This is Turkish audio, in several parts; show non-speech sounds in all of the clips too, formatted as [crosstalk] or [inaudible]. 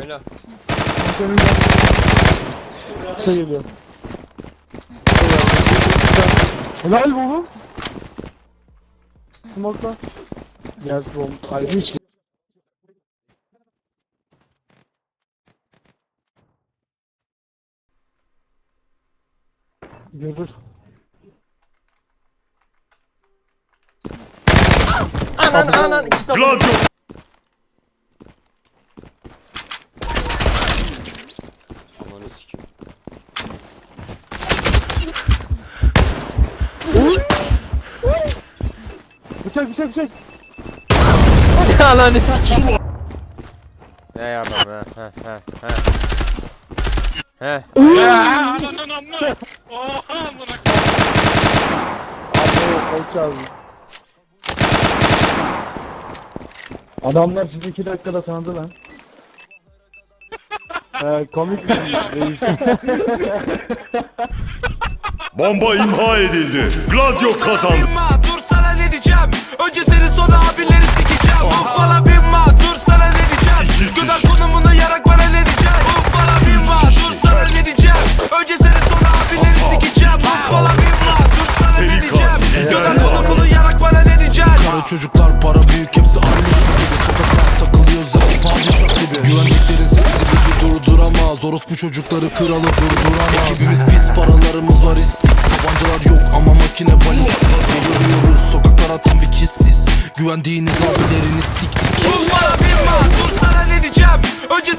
Oyna. Senin. Kısa geliyor. Helal bu oğlum. Smoke'la. Yes bomb. Ay hiç. Görür. Anan anan kitap. Gladio Bıçak bıçak bıçak. Ananı sikim. Ne yardım he he he he. He. Ya anasını amma. Oha amına Abi o çaldı. Adamlar sizi iki dakikada tanıdı lan. [laughs] Ee, komik mi [laughs] reis? [laughs] bomba imha edildi. Gladio kazandı. Çocuklar para büyük hepsi aynı gibi. Sokaklar takılıyor zaten padişah gibi. Güvenliklerin sesi bizi durduramaz. Orospu çocukları kralı durduramaz. Ekibimiz pis paralarımız var istik. Tabancalar yok ama makine balistik Görüyoruz sokaklara tam bir kistiz Güvendiğiniz abilerini siktik Uffala binma dur sana ne diyeceğim? Önce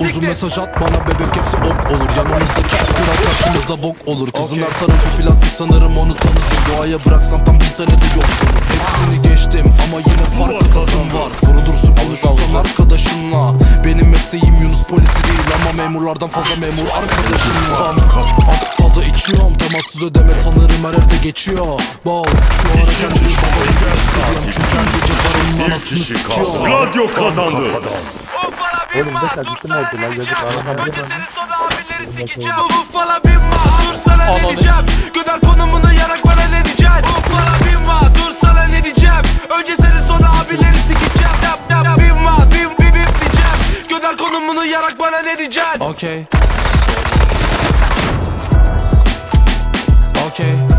Uzun mesaj at bana bebek hepsi ok olur. Yanımızdaki kral karşımızda bok olur. Kızın her tarafı plastik sanırım onu tanıdım. Doğaya bıraksam tam bir senede yok. Olur Hepsini geçtim ama yine farklı tasım var. Vurulursun konuşursan arkadaşınla. Benim mesleğim Yunus polisi değil ama memurlardan fazla memur arkadaşım var. Artık fazla içiyorum. Temassız ödeme sanırım her evde geçiyor. Wow şu ara kendimi babayı gösteriyorum Çünkü gece Bir anasını sikiyor. Gladio kazandı. Oğlum da kaçtı mı oldu lan yazık ağlama Uffala binma dur sana ne diyeceğim? Göder konumunu yarak bana ne diyeceğim? Uffala binma dur sana ne diyeceğim? Önce seni sonra abileri sikeceğim. Yap yap binma bim bim bim diyeceğim. Göder konumunu yarak bana ne diyeceğim? Okay. Okay